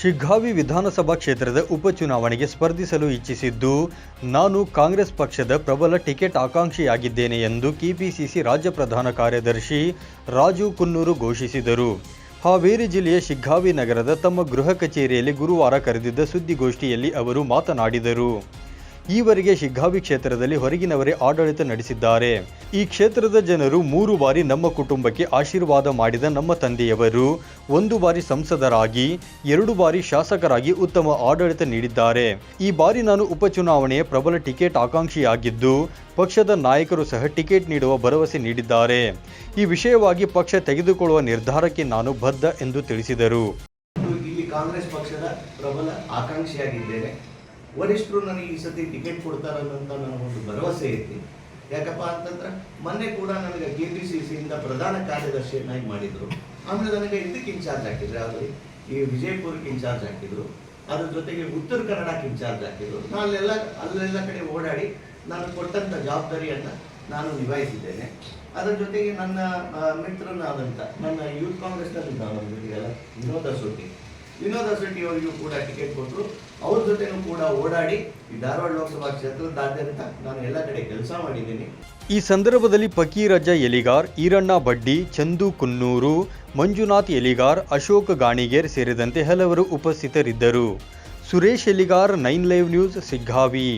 ಶಿಗ್ಗಾವಿ ವಿಧಾನಸಭಾ ಕ್ಷೇತ್ರದ ಉಪಚುನಾವಣೆಗೆ ಸ್ಪರ್ಧಿಸಲು ಇಚ್ಛಿಸಿದ್ದು, ನಾನು ಕಾಂಗ್ರೆಸ್ ಪಕ್ಷದ ಪ್ರಬಲ ಟಿಕೆಟ್ ಆಕಾಂಕ್ಷಿಯಾಗಿದ್ದೇನೆ ಎಂದು ಕೆಪಿಸಿಸಿ ರಾಜ್ಯ ಪ್ರಧಾನ ಕಾರ್ಯದರ್ಶಿ ರಾಜು ಕುನ್ನೂರು ಘೋಷಿಸಿದರು. ಹಾವೇರಿ ಜಿಲ್ಲೆಯ ಶಿಗ್ಗಾವಿ ನಗರದ ತಮ್ಮ ಗೃಹ ಕಚೇರಿಯಲ್ಲಿ ಗುರುವಾರ ಕರೆದಿದ್ದ ಸುದ್ದಿಗೋಷ್ಠಿಯಲ್ಲಿ ಅವರು ಮಾತನಾಡಿದರು. ಈವರೆಗೆ ಶಿಗ್ಗಾವಿ ಕ್ಷೇತ್ರದಲ್ಲಿ ಹೊರಗಿನವರೇ ಆಡಳಿತ ನಡೆಸಿದ್ದಾರೆ. ಈ ಕ್ಷೇತ್ರದ ಜನರು ಮೂರು ಬಾರಿ ನಮ್ಮ ಕುಟುಂಬಕ್ಕೆ ಆಶೀರ್ವಾದ ಮಾಡಿದ ನಮ್ಮ ತಂದೆಯವರು, ಒಂದು ಬಾರಿ ಸಂಸದರಾಗಿ, ಎರಡು ಬಾರಿ ಶಾಸಕರಾಗಿ ಉತ್ತಮ ಆಡಳಿತ ನೀಡಿದ್ದಾರೆ. ಈ ಬಾರಿ ನಾನು ಉಪಚುನಾವಣೆಯ ಪ್ರಬಲ ಟಿಕೆಟ್ ಆಕಾಂಕ್ಷಿಯಾಗಿದ್ದು, ಪಕ್ಷದ ನಾಯಕರು ಸಹ ಟಿಕೆಟ್ ನೀಡುವ ಭರವಸೆ ನೀಡಿದ್ದಾರೆ. ಈ ವಿಷಯವಾಗಿ ಪಕ್ಷ ತೆಗೆದುಕೊಳ್ಳುವ ನಿರ್ಧಾರಕ್ಕೆ ನಾನು ಬದ್ಧ ಎಂದು ತಿಳಿಸಿದರು. ಕಾಂಗ್ರೆಸ್ ಪಕ್ಷದ ಪ್ರಬಲ ಆಕಾಂಕ್ಷಿಯಾಗಿದ್ದೇನೆ ವರಿಷ್ಠರು ನನಗೆ ಈ ಸತಿ ಟಿಕೆಟ್ ಕೊಡ್ತಾರನ್ನೋಂಥ ನನಗೊಂದು ಭರವಸೆ ಐತಿ ಯಾಕಪ್ಪ ಅಂತಂದ್ರೆ ಮೊನ್ನೆ ಕೂಡ ನನಗೆ ಕೆ ಪಿ ಸಿ ಸಿಯಿಂದ ಪ್ರಧಾನ ಕಾರ್ಯದರ್ಶಿಯನ್ನಾಗಿ ಮಾಡಿದರು. ಆಮೇಲೆ ನನಗೆ ಇದಕ್ಕೆ ಇನ್ಚಾರ್ಜ್ ಹಾಕಿದ್ರು. ಅಲ್ಲಿ ಈ ವಿಜಯಪುರಕ್ಕೆ ಇನ್ಚಾರ್ಜ್ ಹಾಕಿದ್ರು. ಅದ್ರ ಜೊತೆಗೆ ಉತ್ತರ ಕನ್ನಡಕ್ಕೆ ಇನ್ಚಾರ್ಜ್ ಹಾಕಿದ್ರು. ನಾನು ಅಲ್ಲೆಲ್ಲ ಅಲ್ಲೆಲ್ಲ ಕಡೆ ಓಡಾಡಿ ನಾನು ಕೊಟ್ಟಂಥ ಜವಾಬ್ದಾರಿಯನ್ನು ನಾನು ನಿಭಾಯಿಸಿದ್ದೇನೆ. ಅದರ ಜೊತೆಗೆ ನನ್ನ ಮಿತ್ರನಾದಂಥ ನನ್ನ ಯೂತ್ ಕಾಂಗ್ರೆಸ್ನಲ್ಲಿ ನಾನು ಜೊತೆಗೆಲ್ಲ ವಿನೋದ ಶೆಟ್ಟಿ ವಿನೋದ ಶೆಟ್ಟಿ ಅವರಿಗೂ ಕೂಡ ಟಿಕೆಟ್ ಕೊಟ್ಟರು ಅವ್ರ ಜೊತೆನೂ ಕೂಡ ಓಡಾಡಿ ಈ ಧಾರವಾಡ ಲೋಕಸಭಾ ಕ್ಷೇತ್ರದಾದ್ಯಂತ ನಾನು ಎಲ್ಲ ಕಡೆ ಕೆಲಸ ಮಾಡಿದ್ದೀನಿ. ಈ ಸಂದರ್ಭದಲ್ಲಿ ಫಕೀರಜ್ಜ ಎಲಿಗಾರ್, ಈರಣ್ಣ ಬಡ್ಡಿ, ಚಂದು ಕುನ್ನೂರು, ಮಂಜುನಾಥ್ ಎಲಿಗಾರ್, ಅಶೋಕ್ ಗಾಣಿಗೇರ್ ಸೇರಿದಂತೆ ಹಲವರು ಉಪಸ್ಥಿತರಿದ್ದರು. Suresh Eligar, nine live news, Siggavi.